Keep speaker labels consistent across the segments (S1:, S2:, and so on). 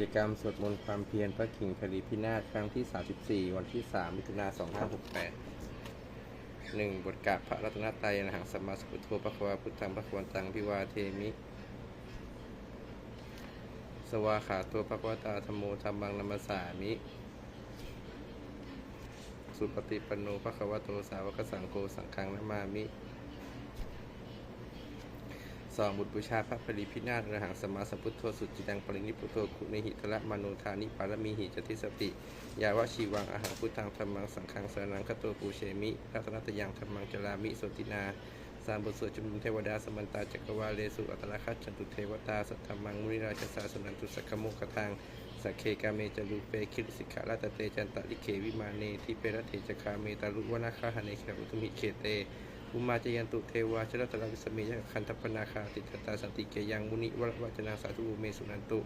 S1: จกรรมสวดมนต์ความเพียรพระกิ่งคดีพินาศครั้งที่ 34 วันที่ 3 มิถุนา2568 1. บทกราบพระรัตนตรัยอรหังสัมมาสุทโธพระควาพุทธังพระควันตังพิวาเทมิ สวาขาตัวพระควตาธรรมโมธรรมังนัมสสามิ สุปฏิปันโนภะควโตสาวกสังโฆสังฆังนามามิ สองบุตรบูชาพระปริพินาศอรหังสมมาสัมพุทโธสุจิตังปรินิพพุโตคุเนหิตละมโนธานิปารมีหิจติสติ ยาวชีวังอาหารพุทธังธรรมังสังฆังสรนังคโตปูเชมิรัตนตยังธรรมังจรามิโสตินาสามบทสวดจุมนุมเทวดาสมันตาจักรวาเลสุอัตราคัจจันตุเทวตาสัทธมังมุนิราชสาสนันตุสักขโมกทางสักเคกาเมจรูเปคิริสิกขาลาตเตจันตะลิเควิมาเนทิเปรเทจคาเมตาลุวนาคาหเนเขอุตุมิเคเต อุมาจยันตุเทวาชรตระวิสเมยคันทปนาคาติตตาสันติเกยังมุนิวรวัจนาสาธุเมสุนันตุ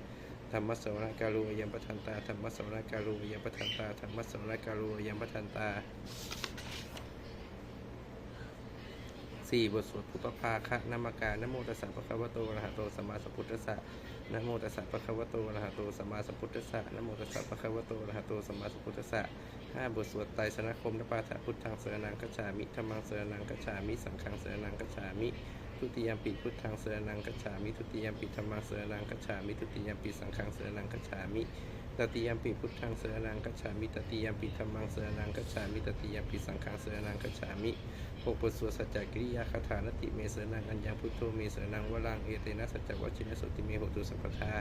S1: ธรรมสวรการุยังปทันตาธรรมสวรการุยังปทันตาธรรมสวรการุยังปทันตาสี่บทสวดปุปภาคะนามกานโมตัสสะภะคะวะโตอะระหะโตสัมมาสัมพุทธัสสะ นะโมตัสสะภะคะวะโตอะระหะโตสัมมาสัมพุทธัสสะนะโมตัสสะภะคะวะโตอะระหะโตสัมมาสัมพุทธัสสะห้าบทสวดไตรสนคมนปาถะพุทธังเสรนังกัจฉามิธรรมังเสรนังกัจฉามิสังฆังเสรนังกัจฉามิทุติยมปิพุทธังเสรนังกัจฉามิทุติยมปิธรรมังเสรนังกัจฉามิทุติยมปิสังฆังเสรนังกัจฉามิตติยมปิพุทธังเสรนังกัจฉามิตติยมปิธรรมังเสรนังกัจฉามิตติยมปิสังฆังเสรนังกัจฉามิ หกบทสวดสัจจกิริยาคาถานติเมเสรนังอัญญพุทโธเมเสรนังวรังเอเตนะสัจจวัชินสุติเมหตุสัพพทา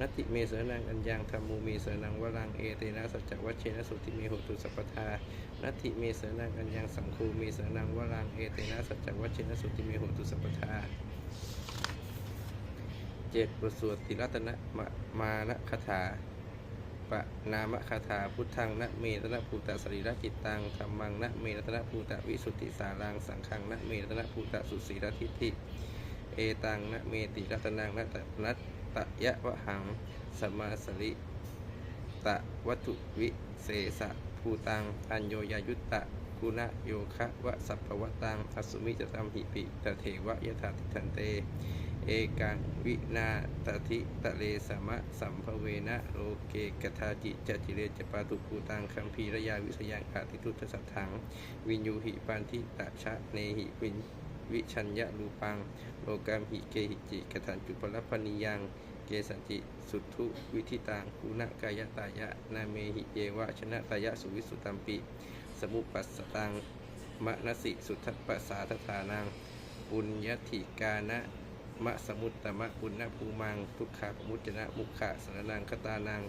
S1: นติเมเสรนังอัญญังธรรมูเมเสรนังวรังเอเตนะสัจจวัชเชนะสุติเมหตุสัพพทานติเมเสนังอัญญังสังคูเมเสนังวรังเอเตนะสัจจวัชเชนะสุติเมหตุสัพพทาเจ็ดบทสวดติรัตนะมานะคาถา ปะนามคาถาพุทธังนะเมตนะภูตะสรีระจิตตังธรรมังนะเมตนะภูตะวิสุทธิสารังสังฆังนะเมตนะภูตะสุสีรทิฏฐิเอตังนะเมติรัตนังนะตะนัตตะยะวะหังสมมาสริตะวัตุวิเศษะภูตังอัญโยยายุตตะกุณะโยคะวะสัพพวตังอสุมิจตัมหิปิตะเทวะยถาติทันเต เอกังวินาตทิตะเลสมะสัมภเวนะโลเกกทาจิจจิเรจปาตุภูตังคัมภีรยาวิสยังอาติทุตสัทถัง วินยูหิปันทิตะชะเนหิวินวิชัญญะรูปัง โลกามหิเกหิจิกทันจุปลพนิยัง เกสันจิสุทุวิธิตังกุณกายตายะ นาเมหิเยวะชนะตายะสุวิสุตัมปิ สมุปัสสตังมะนสิสุทัปปสาทธานังปุญญติกานะ มะสมุตตมะปุณณภูมังทุกขาปมุจนะมุขะสรนังคตานัง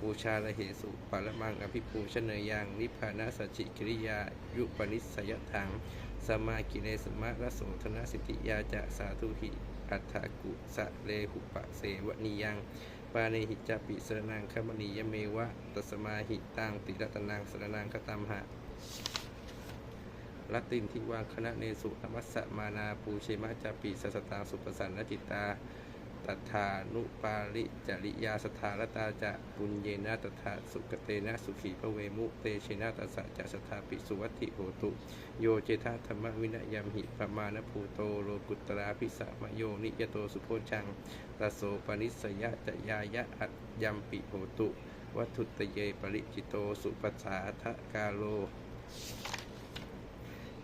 S1: บูชาละเหสุปาละมังอภิปูชเนยยังนิพพานะสัจจิกิริยา ยุปนิสสยทังสมมากิเลสมะระโสธนสิทธิยาจะสาธุหิอัฏฐกุสะเลหุปะเสวนิยังปาเนหิจาปิสรนังคมณียเมวะ ตัสมาหิตังติรตนังสรนังคตัมหะ ลัตตินทิวังคณะเนสุธรรมัสสมานาปูเชมะจาปิสัสตังสุปสันนจิตาตัทานุปาริจริยาสถารตาจะปุญเยนะตถาสุกเตนะสุขีพระเวมุเตเชนะตัสสะจะสถาปิสุวัติโหตุ โยเจธาธรรมวินยยมหิปมาณภูโตโลกุตราภิสมโยนิยโตสุโพชังตโสปนิสยะจะยายะอัยัมปิโหตุ วัตถุตเยปริจิโตสุปัสสาทะกาโล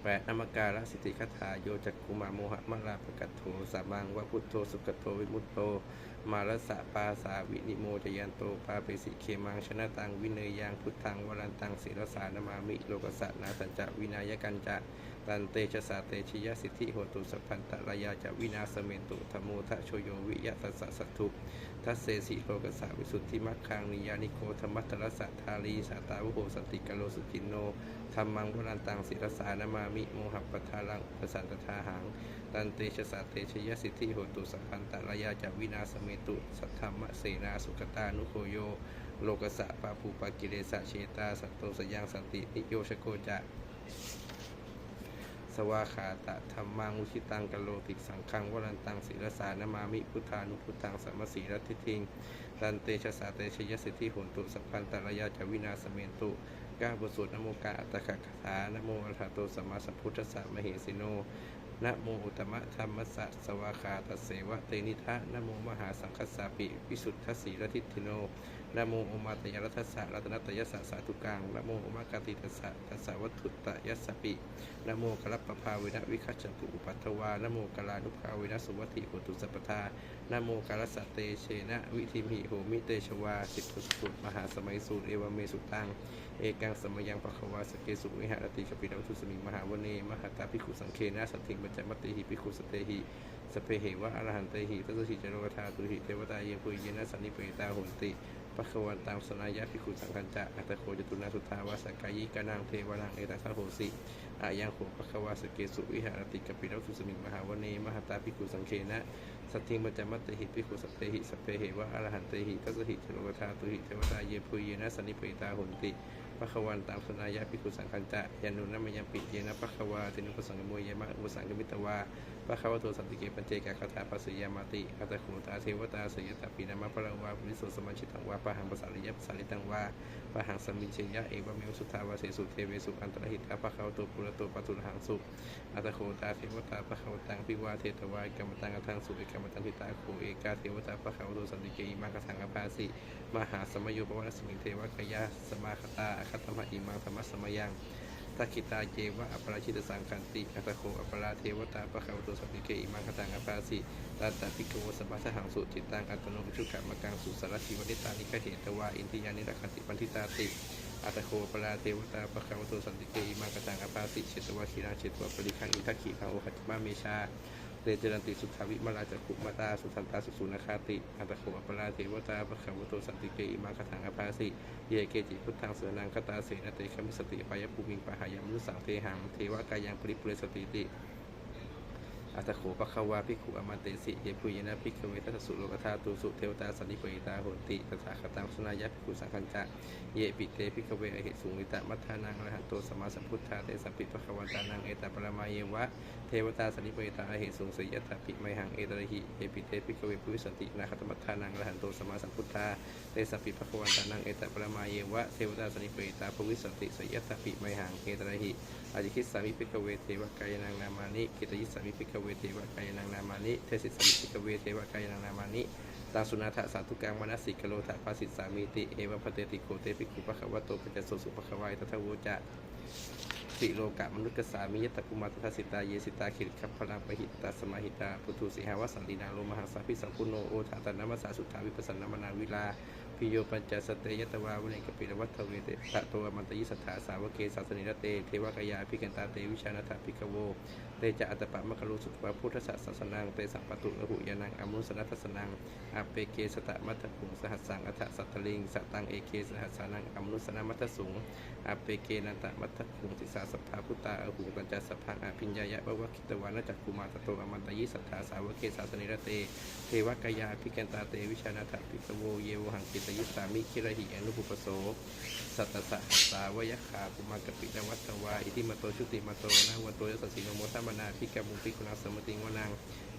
S1: แปดนามการสิทธิคาถาโยจักกุมาโมหะมลาปกัตโถสามังวะพุทโธสุกโตวิมุตโต มาลสะปาสาวินิโมจยันโตปาเปสิเคมังชนะตังวิเนยยังพุทธังวรันตังศิรสานามามิโลกสะนาสัจจวินายกันจะ ตันเตชะสาเตชิยสิทธิโหตุสัพพันตะรายาจะวินาสเมนตุธมโมทะโชโยวิยะตัสสะสัตถุทัสเสสีโลกสะวิสุทธิมัคคังนิยานิโกธรรมัตรสะทาลีสาตาวโหสติกโลสุกินโนธรรมังวรันตังศิรสานามามิโมหัปปทาลังปสันตทาหังตันเตชะสาเตชยสิทธิโหตุสัพพันตะรายาจะวินาสเมตุสัทธรรมเสนาสุขตานุโคโยโลกสะปาภูปกิเลสะเชตาสัตโตสยังสันตินิโยชโกจะ สวาขาตะธรรมังอุชิตังกะโลติสังฆังวรันตังศิรสานามามิพุทธานุพุทธังสัมมสีรัติทิงตันเตชะสาเตชยสิทธิโหนตุสัพพันตรายาจวินาสเมนตุก้าบทสวดนโมกาอัตตะคาถานโมอัฏฐโตสัมมาสัพพุทธัสสะมเหสิโนนะโมอุตมะธรรมสัสสวาคาตเสวะเตนิทะนะโมมหาสังคสสาปิ วิสุทธสีรทิทิโน นะโมโอมาตยรัตสะรัตนตยสะสาธุกังนะโมโอมากาติตัสสะตัสสะวัตถุตยัสสปินะโมกรัปปภาเวนะวิคัจจตุอุปัตถวานะโมกลานุภาเวนะสุวัติโหตุสัพทานะโมกาลสะเตเชนะวิธิมหิโหมิเตชวาสิทธุสุมหาสมัยสูตรเอวเมสุตังเอกังสมยังปะคะวาสเกสุวิหารติกปิดาทุสมิงมหาวเนมหาตาภิกขุสังเคนะสัตถิงปัจจมัตติหิภิกขุสเตหิสเปเหวะอรหันเตหิทัสสิจโรกธาตุหิเทวตาเยปุยเยนะสันนิเปตาโหนติ ปะควันตามสนายะพิคุสังคันจะอัตโคจตุนาสุทาวาสกายิกานังเทวนังเอตัสสะโหสิอายังโหปะควาสเกสุวิหารติกปิโนทุสมิงมหาวเนมหาตาพิคุสังเคนะ สัตถิงปัจจมัตติหิภิกขุสเตหิสเปเหวะอรหันเตหิทัสสิจโรกธาตุหิเทวตาเยปุยเยนะสันนิเปตาโหนติปะควันตามสนายะพิคุสังคัญจะยานุนัมยังปิเยนะปะควาตินุปสังกโมยมะอุปสังกมิตวาปะคะวะโตสันติเกปัญเจกะคาถาปัสยามาติอัตโขตาเทวตาสยตาปีนามะพรังวาปุริโสสมัญชิตังวาปะหังปัสสาริยะปัสสาริตังวาปะหังสมิญเชยะเอวะเมวสุทาวาเสสุเทเวสุอันตรหิตาปะคะวะโตปุระโตปัตุลหังสุอัตโขตาเทวตาปะควะตังพิวาเทตวายกรรมตังกทังสุเอกรรมตังทิตาโคเอกาเทวตาปะคะวะโตสันติเกอิมากสังอภาสิมหาสมโยปวัสมิงเทวกยาสมาคตาอคัตตมะอิมังธรรมะสมยังทักขิตาเจวะอัปราชิตสังคันติอัตโคอัปราเทวตาปะคะวะโตสัพพิเกอิมังคตังอภาสิตัตตะพิโวสมัสหังสุจิตตังอัตโนมชุกะมะกังสุสารชีวนิตานิกเหตวาอินทิยานิรักขติปันทิตาติอัตโคปราเทวตาปะคะวะโตสันติเกอิมังคตังอภาสิเชตวะคีราเชตวะปริคังอิทักขีคังโอคัจจมาเมชา เตจรันติสุทาวิมาลาจักขุมาตาสุทันตาสุสุนาคาติอัตโขอปราเทวตาปะขาวโตสันติเกอิมาคถังอภาสิเยเกจิพุทธังเสนังคตาเสนเตคมิสติปายภูมิงปะหายามุสังเทหังเทวกายังปริปุเรสติติ อัตโขปะขาวาภิกขุอมันเตสิเยปุยนะภิกเวทัสสุโลกธาตุสุเทวตาสันติเปยตาโหติตถาคตังสนายะภิกุสังคัญจะเยปิเตภิกเวอหิสุงิตะมัทธานังอรหันโตสมาสัมพุทธาเตสัปิปะขวันตานังเอตปรมาเยวะเทวตาสันนิปเวตาเหตุสูงสยตาปิไมหังเอตระหิเอปิเตปิกเวปุวิสันตินาคตมัทธานังอรหันโตสมาสัมพุทธาเตสัพพิภควันตานังเอตปรมาเยวะเทวตาสันนิปเวตาภวิสันติสยตาปิไมหังเอตระหิ อาจิคิสสามิปิกเวเทวกายนางนามานิกิตยิสสามิปิกเวเทวกายนางนามานิเทสิสามิปิกเวเทวกายนางนามานิตาสุนาทะสาธุกังมนัสสิกโลทะภาสิตสามิติเอวะพเตติโกเตปิกุปะคะวะโตปัจจโสสุปะคะวายทัทโวจะสิโลกะมนุษย์กสามิยตกุมาตทัสสิตาเยสิตาขิริคัพพลังปหิตตาสมาหิตาปุถุสิหาวสันตินาโลมหาสาพิสัมพุโนโอทาตนามัสสาสุทธาวิปัสสนามนาวิลา พิโยปัญจสเตยตวาวุเนกปิรวัตเวเตตะโตมันตยิสัทธาสาวเกสาสนิรเตเทวกายาภิกันตาเตวิชานาถาภิกโวเตจะอัตปะมะครุสุขวาพุทธศาสนังเตสัมปตุระหุยานังอมุสนัทสนังอาเปเกสตะมัตถคุงสหัสสังอัฏสัตตลิงสตังเอเกสหัสสานังอมุสนามัตสุงอาเปเกนันตะมัทธคุงติสาสัพพาพุตตาอหุงตัญจสัพพังอภิญญายะบวคิตวานะจักกุมาตโตอมันตยิสัทธาสาวเกสาสนิรเตเทวกายาภิกันตาเตวิชานาถปิกโวเยวหังกิตยิสามิคิระหิอนุปุปโส สัตตสะหัสาวยขาปุมากปินวัตวาอิทิมาโตชุติมาโตนะวันโตยสสิโนโมทัมนาภิกมุภิกุณาสมติงวนัง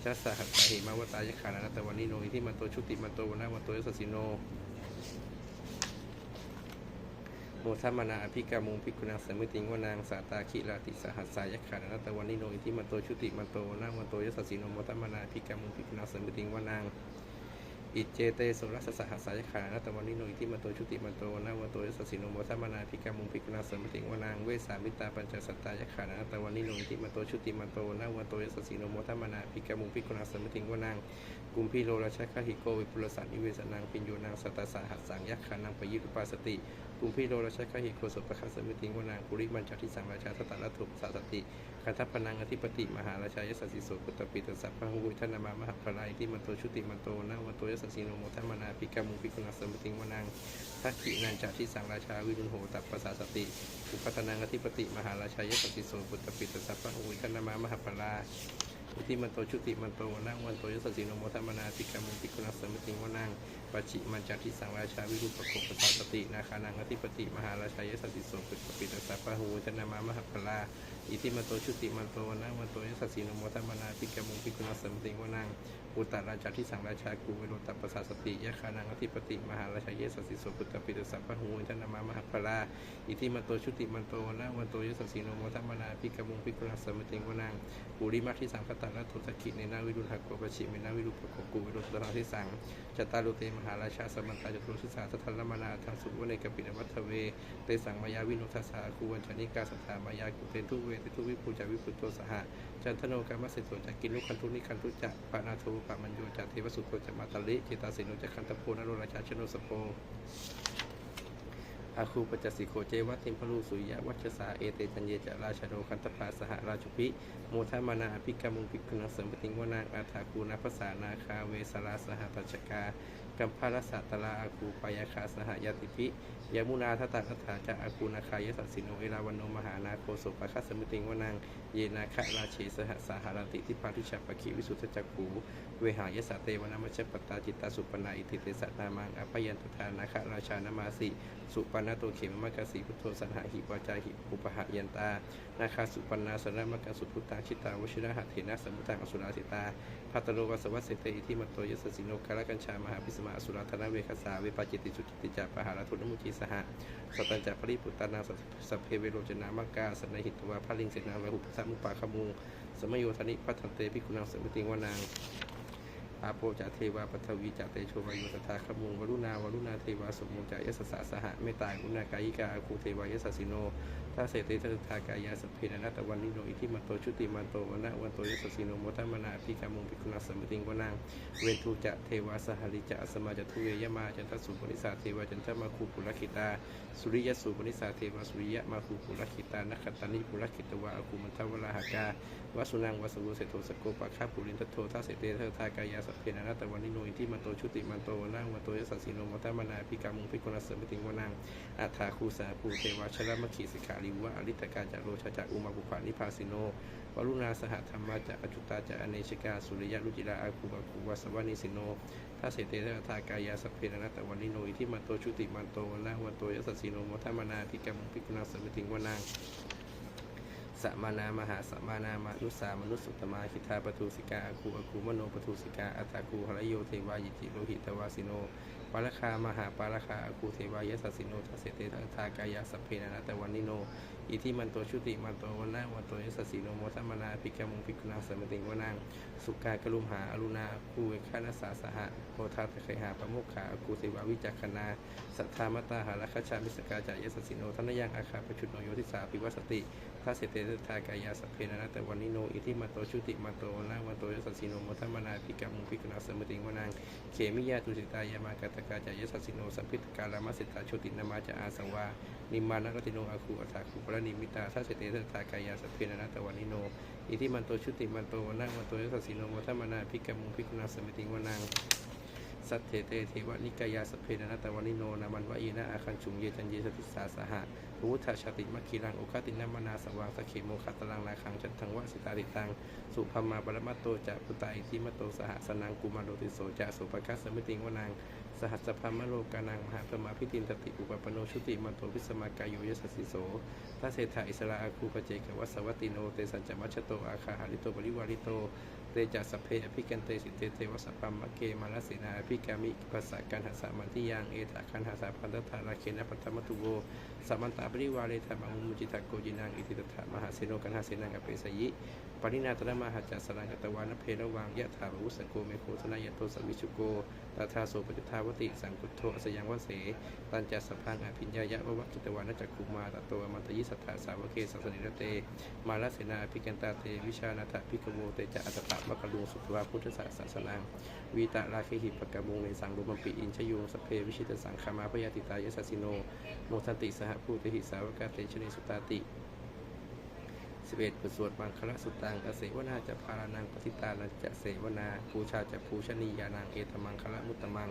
S1: ชัสสหัสสาหิมาวตายะขานาตวันนิโนอิทิมาโตชุติมาโตนะวันโตยสสิโนโมทัมนาอภิกามุงพิกุณังสมิติงวนางสาตาคิราติสหัสสายขานัตวันนิโนอิทิมันโตชุติมันโตนาวันโตยสสิโนโมทัมนาอภิกามุงพิกุณังสมติงวนาง อิเจเตสุรัสสหัสายขานัตวันนิโนอิทิมันโตชุติมันโตนาวโตยสสิโนโมทัมมานาภิกามุงพิกุณังสมิติงวนางเวสามิตาปัญจสัตตายขานัตวันนิโนอิทิมันโตชุติมันโตนาวโตยสสิโนโมทัมมานาภิกามุงพิกุณังสมิติงวนางกุมพิโลราชคหิโกวิปุรสันนิเวสนังปิญโยนางสัตตสาหัสสังยักขานังปยิรุปาสติกุมพิโลราชคหิโกสุปคัสมิติงวนางปุริมันจาทิสังราชาตตะรัตุสัสติคันทัพพนังอธิปติมหาราชายสสสิโสกุตปิตสัพพหุวิทนามามหาพลายที่มันโตชุติมันโตนาวันโตยสสสิโนโมทัมมนาภิกามุภิกุณาสมิติงวนางทักขินันจาทิสังราชาวิรุณโหตัปปสาสติอุปัตนังอธิปติมหาราชายสสสิโสกุตปิตสัพพหุวิทนามามหาพลาอิทิมันโตชุติมันโตนังวันโตยสสสีโนโมทัมมนาติกามุติกุณสมิติงวนัง ปัจฉิมันจันทิสังราชาวิรุปโกปสัสตินาคานังอธิปติมหาราชายสสสิโสปิปปิตสัพพะหูชนามามหพลาอิทิมโตชุติมันโตวนังวันโตยสสสีโนโมทัมนาติกมุติกุณสสมิติงวนังอุตตราชาที่สังราชากูวิโรตปสัสสติยะคานังอธิปติมหาราชายสสสิโสปิปปิตสัพพะหูชนามามหพลาอิทิมโตชุติมันโตนะวันโตยสสสีโนโมทัมนาพิกมุงพิกุลสมติงวนังปุริมาที่สังคตาและทุตกิในนาวิรุณหักโกปชิมินาวิรุปโกกูวิรุตรังที่สังจตารุเตมหาราชาสมันตาจตุสุสาสทัลมนาทางสุวเนกปินวัฒเวเตสังมายาวินุทัสสาคูวันชนิกาสถามายากุเตทุเวเตทุวิภูจาวิปุตโตสหะจันทโนกามสิโตจักินลุคันทุนิคันทุจะปานาโทปามัญโยจเทวสุโตจะมาตลิจิตาสิโนจะคันตโพนโรราชาชโนสโปอาคูปจจสิโคเจวัติมพลูสุริยวัชสาเอเตจันเยจะราชโดคันตปาสหราชุพิโมทามานาอภิกามุงภิกขุนังเสริมปติงวนางอาถาคูนาภาษานาคาเวสราสหปัจจกา กัมพารสัตตลาอาคูปายาคาสหยาติพิยมุนาทัตตาคถาจะอาคูนาคายสัสสิโนเอราวันโนมหานาโคสุปะคัสสมิติงวนางเยนาคะราเชสหสาหารติทิพาทุชาปคิวิสุทธจักขูเวหายสะเตวนามัชปตาจิตตาสุปนาอิทิเตสะนามังอภยันตทานาคะราชานามาสิสุปนนโตเขมมะกสีพุทโธสันหาหิวาจาหิอุปหะยันตานาคาสุปนาสนะมกสุพุตตาชิตาวชิระหะเถนะสมุทังอสุราสิตาพัตโลวัสวัสเสเตอิทิมัตโตยสสิโนกาลกัญชามหาพิสมาอสุราธนเวคสาเวปาจิติสุจิติจาปหาราทุนมุจีสหะสตันจักพริปุตตานาสัพเพเวโรจนามังกาสนหิตวาพระลิงเสนาลหุปสัมมุปาคมุงสมโยธนิพัฒนเตพิคุณังสมิติงวานาง อาโปจะเทวาปัทวีจะเตโชวายุสทาขมุงวรุณาวรุณาเทวาสมุงจะยสสะสหะเมตตากรุณากายิกาอาคูเทวายสสิโนทัสเสติทัสทากายาสพเพนนัตวันนิโนอิทิมันโตชุติมันโตวนะวันโตยสสิโนโมทัมนาพิกามุงพิกุณาสมติงวนังเวนทูจะเทวาสหริจะสมาจะทุเวยมาจันทสุปนิสาเทวาจันทมาคูปุรคิตาสุริยสุปนิสาเทวาสุริยมาคูปุรคิตานัคตานิปุรคิตวาอาคูมันทวราหกาวสุนังวสุโวเสโทสโกปะคาปุรินทโททัสเสเตเททากายาสเพนะนัตตวันนิโนอิทิมันโตชุติมันโตนังวันโตยสสิโนมทัมมนาพิกามุงพิกุณาสมิติงวนังอัฏฐาคูสาภูเทวชรมขีสิกขาลิวะอริตกาจะโรชาจะอุมาบุปานิพาสิโนวรุณาสหธรรมาจะอจุตาจะอเนชกาสุริยะรุจิราอาคูบาคูวาสวานิสิโนทัสเสเตทะทากายาสพเพนะนัตตวันนิโนอิทิมันโตชุติมันโตนังวันโตยสสิโนมทัมมนาพิกามุงพิกุณาสมิติงวนัง สัมมานามหาสัมมานามนุสามนุสสุตตมาคิทาปทุสิกาอาคูอาคูมโนปทุสิกาอัตาคูหรโยเทวายิจิโลหิตวาสิโนปาลคามหาปาลคาอาคูเทวายสัสสิโนทัสเตเตทะทากายาสพเพนานตตวันนิโน อิทิมันโตชุติมันโตวันนาวันโตยสสีโนโมทัมมนาภิกามุงภิกขุนาสมติงวนังสุกากลุมหาอรุณาคูเวคานาสาสหะโพธาตะไคหาปะโมกขาอคูเทวาวิจักขณาสัทธามตตาหารัคชามิสกาจายสสสิโนทนยังอาคาปชุดโนโยทิสาภิวัสติทัสเสเตทากายาสพเพนะนัตตวันนิโนอิทิมันโตชุติมันโตวันนาวันโตยสสีโนโมทัมมนาภิกามุงภิกขุนาสมติงวนังเขมิยาตุสิตายามากาตกาจายสสสิโนสัมพิตกาลามาสิตาโชตินามาจะอาสังวานิมานะรติโนอาคูอัฏฐาคูปรนิมิตาทัสเสเตทัสตากายาสพเพนะนัตะวันิโน อิทิมันโตชุติมันโตวนังมันโตยสสสิโนมัทัมมนาภิกามุงภิกขุนาสมติวนังสัตเถเตเทวนิกายาสพเพนะนัตะวันิโนนามันวะอีนะอาคันชุงเยจันเยสติสาสหะภูทชาติมัคคีรังโอคตินามนาสวังสกเขโมคัตลังนาคังจันทังวะสิตาติตัง สุภมาบรมัตโตจะพุตตาอิทิมโตสหสนังกุมารโดติโสจะสุปคัสสมิติงวนังสหัสพามโลกานังมหาพมาพิตินตติอุปปโนชุติมันโตพิสมากายโยยสสสิโสทัสเศธาอิสระอาคูปเจกวัสวัตติโนเตสัญจมัชโตอาคาหาริโตปริวาริโตเตจัสสพเพอภิกันเตสิเตเทวสัพพมะเกมาลสินาภิกามิปัสสะกันหาสามันทิยังเอตาคันหาสาพันตถาราเคนะปัตมตตุโวสัมมันตาปริวาเลธรรมมุจิตาโกจินังอิติตถะมหาเสโนกันหาเสนังอเปสยิปรินาตระมหาจัสสรังกตวานเพระวังยะถารุสังโกเมโคสนายโตสมิชุโก ตถาโสปจุทาวติสังกุโทอสยังวเส ตันจัสพังอภิญญายะวะวะกิตวานจักขุมาตโตอมันตยิสัทธาสาวเกสัสนิรเต มาลเสนาอภิกันตาเตวิชานาถพิกโวเตจะอัตตะมะกะลุงสุตวาพุทธศาสนาสนังวีตะราเคหิปกะมุงในสังรุมัมปิอินชยงสเพวิชิตสังขามาพยาติตายสัสสิโนโมทันติสหภูติหิสาวกาเตชนิสุตาติ สิบเอ็ดบทสวดมังคละสุตังอเสวนาจะพารานังปฏิตานัจะเสวนาภูชาจะภูชนียานังเอตมังคละมุตตมัง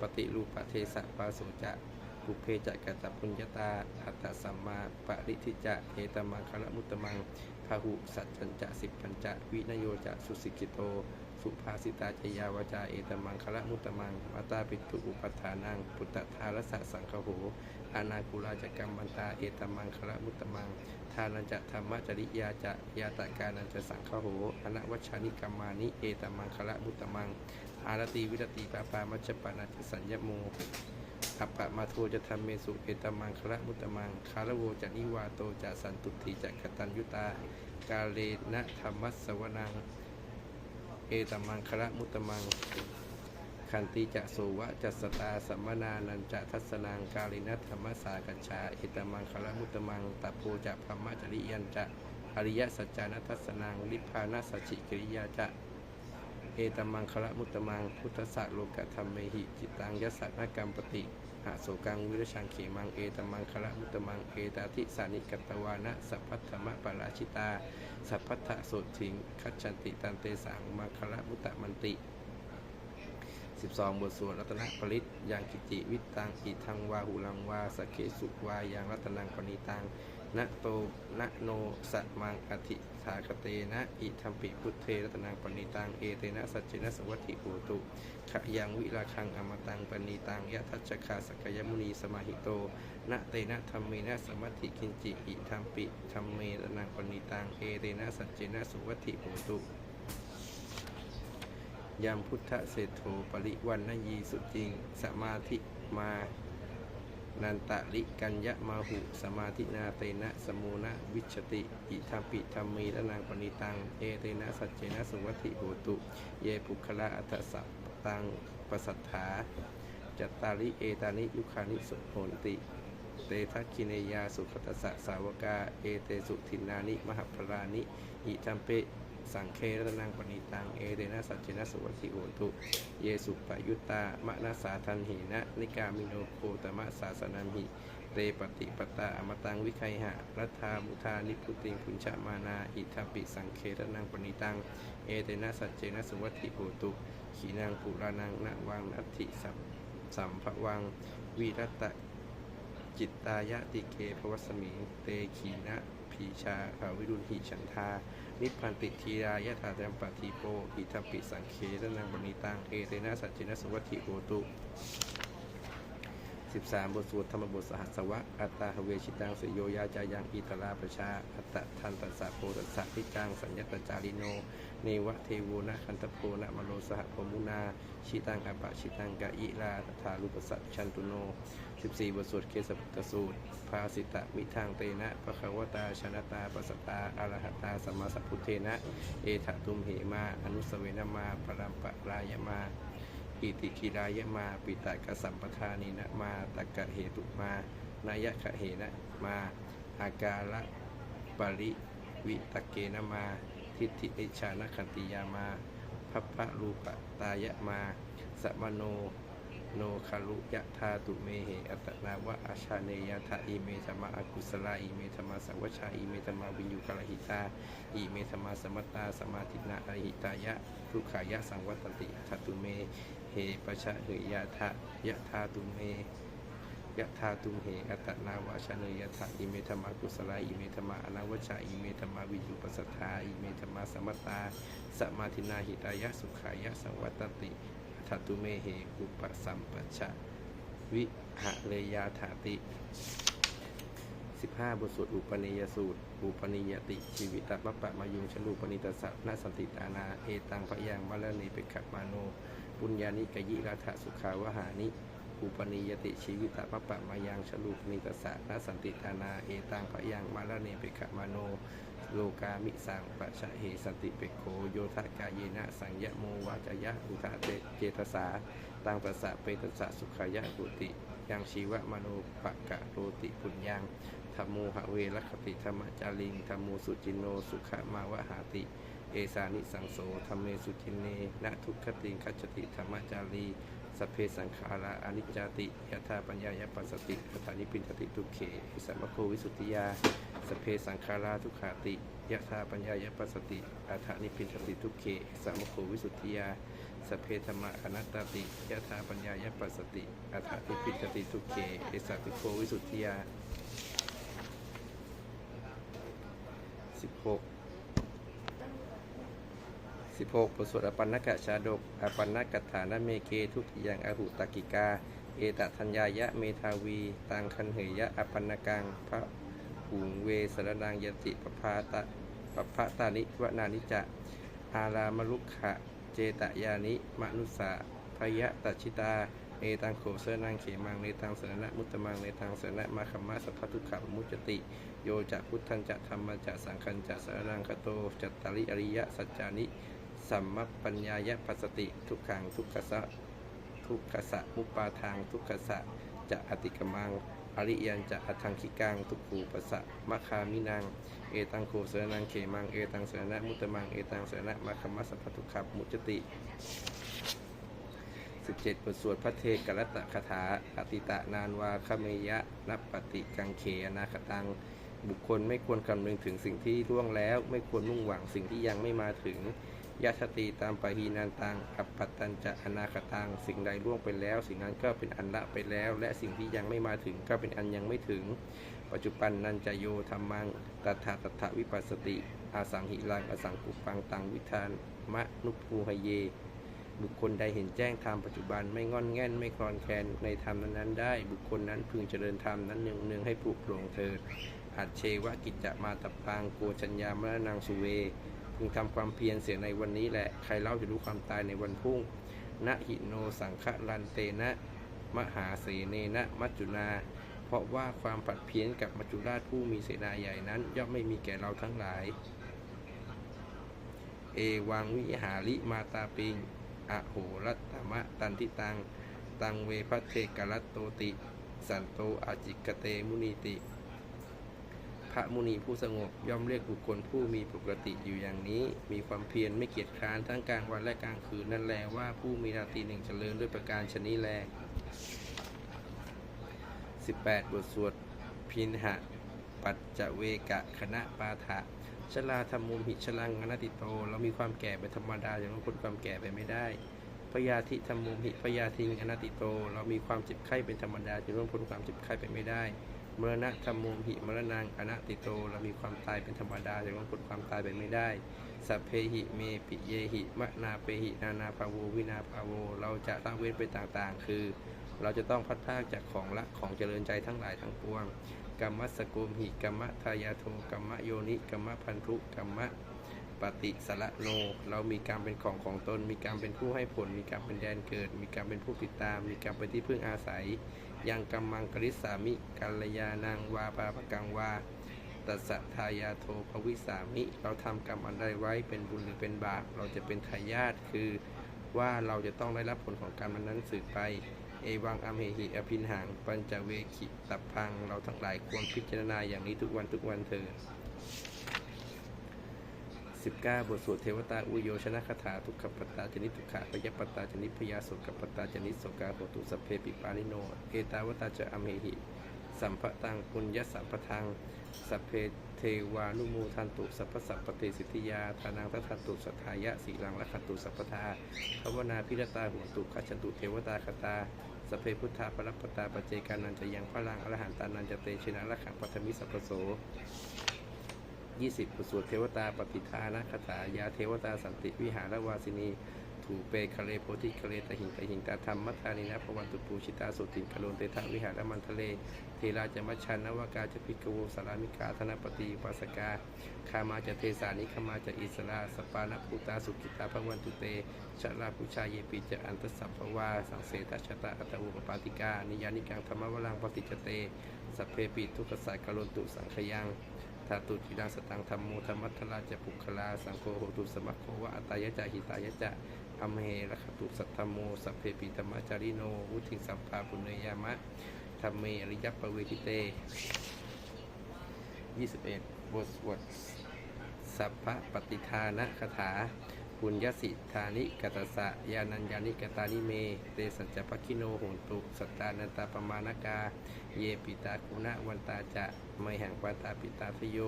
S1: ปฏิรูปเทสะปาโสจะปุเพจะกัตปุญญาตาอัตตสัมมาปริทิจะเอตมังคละมุตตมังพาหุสัจจัญจะสิบปัญจะวินโยจะสุสิกิโต สุภาสิตาจยาวจาเอตมังคละมุตตมังมาตาปิตุอุปทานัง ปุตตะทารสะสังคโห อานาคุลาจกรรมบันตาเอตมังคละมุตตมัง ทานันจะธรรมจริยาจะยาตากานันจะสังคโหอนัวัชานิกรรมานิเอตมังคละมุตตมัง อารตีวิรติปาปามัชปานาติสัญญโมอัปปะมาโทจะทำเมสุเอตมังคละมุตตมัง คารโวจะนิวาโตจะสันตุติจะกตัญยุตา กาเลนะธรรมัสสวนัง เอตมังคละมุตตมัง ขันติจะโสวะจัสสตาสัมมนานันจะทัสนังกาลินัธรรมสากัญชาเอตมังคละมุตมังตัปโพจะพรมจริยันจะอริยสัจจานัทัสนังลิพานาสัจจิกิริยาจะเอตมังคละมุตมังพุทธสสะโลกธรรมเมหิจิตังยสสะนกรรมปติหาโสกังวิรชังเขมังเอตมังคละมุตมังเอตาทิสานิกัตวานะสัพพัทธมะปาราชิตา สัพพัทธะโสถิงคัจฉันติตันเตสังมังคละมุตตมันติ 12 บทสวดรัตนปริตยังกิจิวิตังอิทังวาหุลังวาสเคสุวายังรัตนังปณิตังนะโตนะโนสัตมังอธิสากเตนะอิทัมปิพุทเทรัตนังปณิตังเอเตนะสัจเจนะสวัติโหตุขยังวิราคังอมตังปณิตังยะทัชคาสกยมุนีสมาหิโตนะเตนะธรรมเมนะสมัติกินจิอิทัมปิธรรมเมรัตนังปณิตังเอเตนะสัจเจนะสวัติโหตุ ยามพุทธเศรษโธปริวันนยีสุจริง สมาธิมานันตะลิกัญญะมาหุ สมาธินาเตนะสมูนะวิชติ อิทัมปิธรรมีละนางปณิตัง เอเตนะสัจเจนะสุวัติโหตุ เยปุคละอัตสัพตังปสัทธาจัตตาริเอตานิยุคานิสุโหนติ เตทัคคิเนยาสุขตสสะสาวกา เอเตสุทินานิ มหพรานิ อิทัมเป สังเครตนังปณิตัง เอเดนะสัจเจนะสุวัติโหตุ เยสุปยุตตามะนาสาทันหินะ นิกามิโนโคตมะสาสนัมหิเตปฏิปตาอมตังวิไคหะรัฐามุทานิพุติงพุญชะมานาอิทัปปิสังเครนังปณิตัง เอเดนะสัจเจนะสุวัติโหตุขีนังปุรานังนะวังนัตถิสัมสัมภวังวิรัตตะจิตตายะติเกภวสมิงเตขีนะพีชาภาวิรุณหิฉันทา นิพพันติทีรายะถาจัมปะทีโปอิทัมปิสังเครนังบณิตังเอเตนะสัจจินะสุวัตถิโกตุ 13 บทสวดธรรมบทสหัสวะ อัตตาหเวชิตังสยโยยาจายังอิตราประชา อัตตะทันตัสสะโพตัสสะทิจังสัญญตจาริโน เนวะเทโวนะคันตโพนะมโนสหพมุนา ชิตังอปะชิตังกะอิลาตถาลุปสัชชันตุโน 14 บทสวดเคสพุทธสูตร ภาสิตะมิทางเตนะปะคะวตาชนะตาปัสตาอรหัตตาสัมมาสัพพุทเทนะ เอถะตุมเหมา อนุสเวนะมาปรัมปะรายมา อิติกิรายมา ปิตากสัมปทานินะมาตะกะเหตุมานายะขะเหนะมาอากาละปริวิตะเกนะมา ทิฏฐินิชานคันติยามาพัพพะรูปตายะมาสมโนโนคารุยะธาตุเมเหอัตนาวะอาชาเนยทะอิเมธรรมาอากุสลาอิเมธรรมาสังวชาอิเมธรรมาวิญญูกลหิตาอิเมธรรมาสมัตตาสมาธินาอรหิตายะทุขายะสังวัตติทัตุเม เหปะชะเหยยะทะยะธาตุเมยะธาตุมเหอัตนาวะชาเนยทะอิเมธมากุสลาอิเมธมาอนาวชาอิเมธมาวิญญปัสสัทธาอิเมธมาสมัตตาสมาธินาหิตายะสุขายะสังวัตติทัตุเมเหอุปสัมปชะวิหะเลยาถาติ 15 บทสวดอุปนิยสูตร อุปนิยติ ชีวิตมัปปะมายุงชลูปนิตสัพนาสันติตานา เอตังพยังมะละเนเปขับมาโน ปุญญานิกยิราธสุขาวหานิ อุปนิยติชีวิตมัปปะมายังชลูปนิตสัพนสันติตานาเอตังพยังมะลเนเปขัมาโน โลกามิสังปะชะเหสันติเปกโคโยทะกายเยนะสังยะโมวาจยะอุทะเตเจตสาตังตัสสะเปตัสสะสุขายะหุติ ยังชีวะมโนปะกะโรติปุญญังธรรมโมหะเวรคติธรรมจาริงธรรมโมสุจินโนสุขมาวะหาติ เอสานิสังโสธรรมเมสุจินเนนะทุกขติงคัจจติธรรมจารีสเพสังขาราอนิจจติยถาปัญญายปัสสติปทานิปินทติทุเขสัมมโควิสุทธิยา สเพสังขาราทุกขาติยถาปัญญายปัสสติอัฏฐานิปินทติทุเขสัมมโควิสุทธิยา สเพธรรมะอนัตตติยถาปัญญายปัสสติอัฏฐานิปินทติทุเขอิสัมมโควิสุทธิยาสิบหก 16บทสวดอปันนกะชาดกอปันนกัฏฐานเมเกทุติยังอหุตกิกา เอตทัญญายะเมทาวี ตังคันเหยะอปันนกังพระหุงเวสรนังยติปภาตะปภะตานิวนานิจะ อารามลุกขะ เจตยานิมนุสาพยะตัชิตาเอตังโขเสนังเขมังเนตังสรณะมุตตมังเนตังสรณะมาคัมมะสัพพทุกขะมุจติ โยจะพุทธันจะธรรมจะสังคันจะสรนังคโตจัตตาริอริยสัจจานิ สัมมปัญญายปัสสติ ทุกขังทุกขสะทุกขสะมุปาทาง ทุกขสะจะอติกมังอริยันจะอัทังคิกังทุกขูปสะมะคามินัง เอตังโคเสนังเขมัง เอตังเสนะมุตตมัง เอตังเสนะมาคมัสสะพทุขับมุจติ17บทสวดพระเทกรัตตคาถาอติตะนานวาคเมยะนัปปฏิกังเขนาคตัง บุคคลไม่ควรคำนึงถึงสิ่งที่ล่วงแล้ว ไม่ควรมุ่งหวังสิ่งที่ยังไม่มาถึง ยาชติตามปะหีนันตังอัปปัตตัญจะอนาคตังสิ่งใดล่วงไปแล้ว สิ่งนั้นก็เป็นอันละไปแล้ว และสิ่งที่ยังไม่มาถึงก็เป็นอันยังไม่ถึง ปัจจุบันนันจะโยธรรมังตถาตถาวิปัสสติอาสังหิลังอสังกุปังตังวิธานมะนุภูหเย บุคคลใดเห็นแจ้งธรรมปัจจุบันไม่งอนแง่นไม่คลอนแคลนในธรรมนั้นๆได้ บุคคลนั้นพึงเจริญธรรมนั้นเนืองเนืองๆให้ปลุกโปร่งเถิดอัจเชวะกิจจะมาตบปังโกชัญญามรนังสุเว พึงทำความเพียรเสียในวันนี้แหละ ใครเล่าจะรู้ความตายในวันพรุ่งนะหิโนสังฆลันเตนะ มหาเสเนนะมัจจุนา เพราะว่าความผัดเพี้ยนกับมัจจุราชผู้มีเสนาใหญ่นั้น ย่อมไม่มีแก่เราทั้งหลาย เอวังวิหาริมาตาปิงอโหรัตตมะตันทิตัง ตังเวพัเทกรัตโตติ สันโตอาจิกเตมุนีติ พระมุนีผู้สงบย่อมเรียกบุคคลผู้มีปกติอยู่อย่างนี้ มีความเพียรไม่เกียจคร้านทั้งกลางวันและกลางคืนนั่นแลว่าผู้มีราตรีหนึ่งเจริญด้วยประการชนิแล 18 บทสวดพินหะ ปัจจเวกะคณะปาฐะชลาธรรมุมหิชลังอนัตติโต เรามีความแก่เป็นธรรมดาอย่างนั้นพ้นความแก่ไปไม่ได้พยาธิธรรมุมหิพยาธิงอนัตติโต เรามีความเจ็บไข้เป็นธรรมดาจะร่วงพ้นความเจ็บไข้ไปไม่ได้ มรณะธรรมุมหิมรณังอนัตติโตเรามีความตายเป็นธรรมดาแต่วงพ้นความตายไปไม่ได้สัพเพหิเมปิเยหิมะนาเปหินานาภาโววินาภาโว เราจะต้องเว้นไปต่างๆ คือ เราจะต้องพัดพากจากของละของเจริญใจทั้งหลายทั้งปวงกรรมสกุมหิกรรมทายาโทกรรมโยนิกรรมพันธุกรรม ปฏิสละโนเรามีกรรมเป็นของของตน มีกรรมเป็นผู้ให้ผล มีกรรมเป็นแดนเกิด มีกรรมเป็นผู้ติดตาม มีกรรมเป็นที่พึ่งอาศัย ยังกรรมังกริสามิกัลยานังวาปาปกังวาตัสสะทายาโทภวิสามิ เราทำกรรมอันใดไว้เป็นบุญหรือเป็นบาป เราจะเป็นทายาทคือ ว่าเราจะต้องได้รับผลของกรรมนั้นสืบไป เอวังอมเหหิอภินหัง ปัญจเวคิตับพัง เราทั้งหลายควรพิจารณาอย่างนี้ทุกวันทุกวันเถิด 19 บทสวดเทวตาอุโยชนะคาถาทุกขปตตาจนิทุกขะปยปตตาจนิพยาโสกปตตาจนิโสกาโหตุสเพปิปานิโน เอตาวตาจะอมเหหิ สัมภตังปุญญสัมปทังสัพเพเทวานุโมทันตุสัพพสัพปเตสิทธิยาทานังทัทันตุสัทธายะสีลังละขันตุสัพพทาภาวนาพิรตาหัวตุขัจตุเทวตาคตาสพเพพุทธาปรัปตาปเจกานันจะยังพลังอรหันตานันจะเตชนะละขังปัทมิสัพพโส 20บทสวดเทวตาปฏิทานะคาถายาเทวตาสันติวิหารวาสินีถูเปคะเลโพธิคะเลตหิงตหิงตาธรรมมัทธานินะพวันตุปูชิตาสุติงคโลนเตทะวิหารมันทะเล เทราจะมัชชันนวากาจะพิกโวสารามิกาธนปฏิปัสกาคามาจะเทสานิคามาจะอิสราสปานภูตาสุกิตาพวันตุเตชะลาพุชาเยปิจะอันตสัพพวาสังเสตชะตาอัตวุปปาติกานิยานิกังธรรมวรังปฏิจเตสัพเพปิทุกขสายกโลนตุสังขยัง ธาตุจิดังสตังธรรมโมธรรมัทธราจะปุคลาสังโฆโหตุสมัคโควะอัตายะจะหิตายะจะอเมเหระคตุสัทธโมสัพเพปิธรรมจาริโนวุทิสัมภาปุเนยามะธรรมเมอริยปเวทิเต 21 บทสวดสัพพะปฏิทานะคาถา ปุญญสิธานิกตสะยานัญญานิกตานิเม เตสัจจปคิโนโหตุ สัตตานันตาปมานกา เยปิตากุณะวันตาจะไมหังปันตาปิตาสโย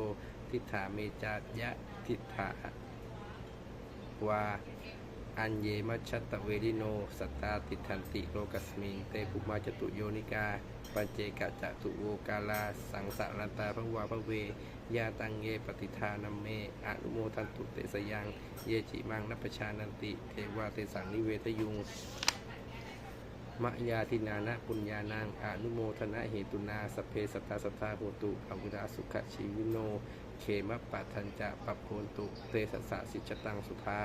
S1: ทิฏฐาเมจายะทิฏฐาวาอัญเยมัชชตเวริโน สัตตาติทันติโลกัสมิง เตภุมาจตุโยนิกา ปัจเจกะจตุโวกาลา สังสารตาพระวาพระเวยาตังเยปฏิทานัมเมอนุโมทันตุเตสยัง เยจิมังนัปชานันติ เทวาเตสังนิเวทยุงมะยาทินานะปุญญานังอนุโมทนะเหตุนาสเพสตาสัทธาโหตุอวุดาสุขชีวิโน เขมปัทันจะปัปโพนตุเตสัสสะสิจตังสุภา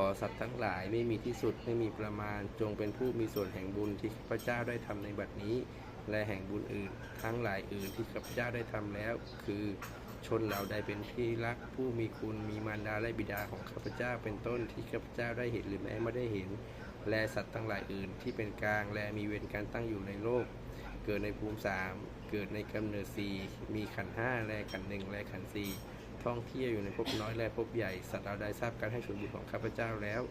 S1: ขอสัตว์ทั้งหลายไม่มีที่สุดไม่มีประมาณ จงเป็นผู้มีส่วนแห่งบุญที่ข้าพเจ้าได้ทำในบัดนี้ และแห่งบุญอื่น ทั้งหลายอื่นที่ข้าพเจ้าได้ทำแล้ว คือชนเหล่าใดเป็นที่รักผู้มีคุณมีมารดาและบิดาของข้าพเจ้าเป็นต้นที่ข้าพเจ้าได้เห็นหรือแม้ไม่ได้เห็น และสัตว์ทั้งหลายอื่น ที่เป็นกลางและมีเวรการตั้งอยู่ในโลก เกิดในภูมิสามเกิดในกำเนิดสี่มีขันห้าและขันหนึ่งและขันสี่ ท่องเที่ยวอยู่ในภพน้อยและภพใหญ่ สัตว์เหล่าใดทราบการให้ส่วนบุญของข้าพเจ้าแล้ว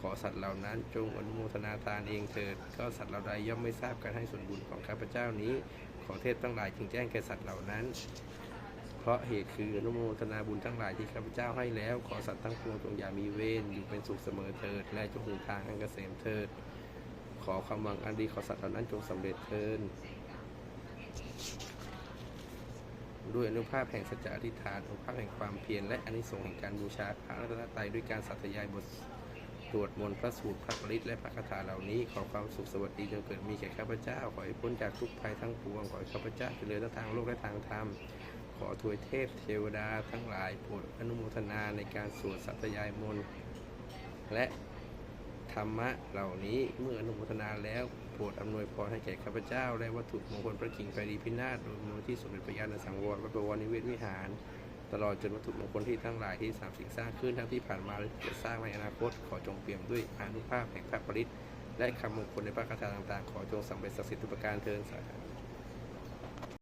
S1: ขอสัตว์เหล่านั้นจงอนุโมทนาทานเองเถิด ก็สัตว์เหล่าใดย่อมไม่ทราบการให้ส่วนบุญของข้าพเจ้านี้ ขอเทพทั้งหลายจึงแจ้งแก่สัตว์เหล่านั้น เพราะเหตุคืออนุโมทนาบุญทั้งหลายที่ข้าพเจ้าให้แล้ว ขอสัตว์ทั้งปวงจงอย่ามีเวรอยู่เป็นสุขเสมอเถิด และจงถึงทางอันเกษมเถิด ขอความหวังอันดีขอสัตว์เหล่านั้นจงสำเร็จเถิด ด้วยอนุภาพแห่งสัจจะอธิษฐานอนุภาพแห่งความเพียรและอนิสงส์แห่งการบูชาพระรัตนตรัยด้วยการสัตยายบทสวดมนต์พระสูตรพระปริตและพระคาถาเหล่านี้ขอความสุขสวัสดีจงเกิดมีแก่ข้าพเจ้า ขอให้พ้นจากทุกภัยทั้งปวงขอให้ข้าพเจ้าเจริญทั้งทางโลกและทางธรรมขอถวยเทพเทวดาทั้งหลายโปรดอนุโมทนาในการสวดสัตยายมนต์และธรรมะเหล่านี้เมื่ออนุโมทนาแล้ว ปรดอำนวยพรให้แก่ข้าพเจ้า และวัตถุมงคลพระกิ่งไฟรีพินาศโดยมูลที่สมเด็จพระญาณสังวรพระบวรนิเวศวิหาร ตลอดจนวัตถุมงคลที่ทั้งหลายที่สามสิ่งสร้างขึ้นทั้งที่ผ่านมาและจะสร้างในอนาคตขอจงเปี่ยมด้วยอานุภาพแห่งพระปริตและคำมงคลในพระคาถาต่างๆ ขอจงสำเร็จศักดิ์สิทธิุประการเทินสาธุ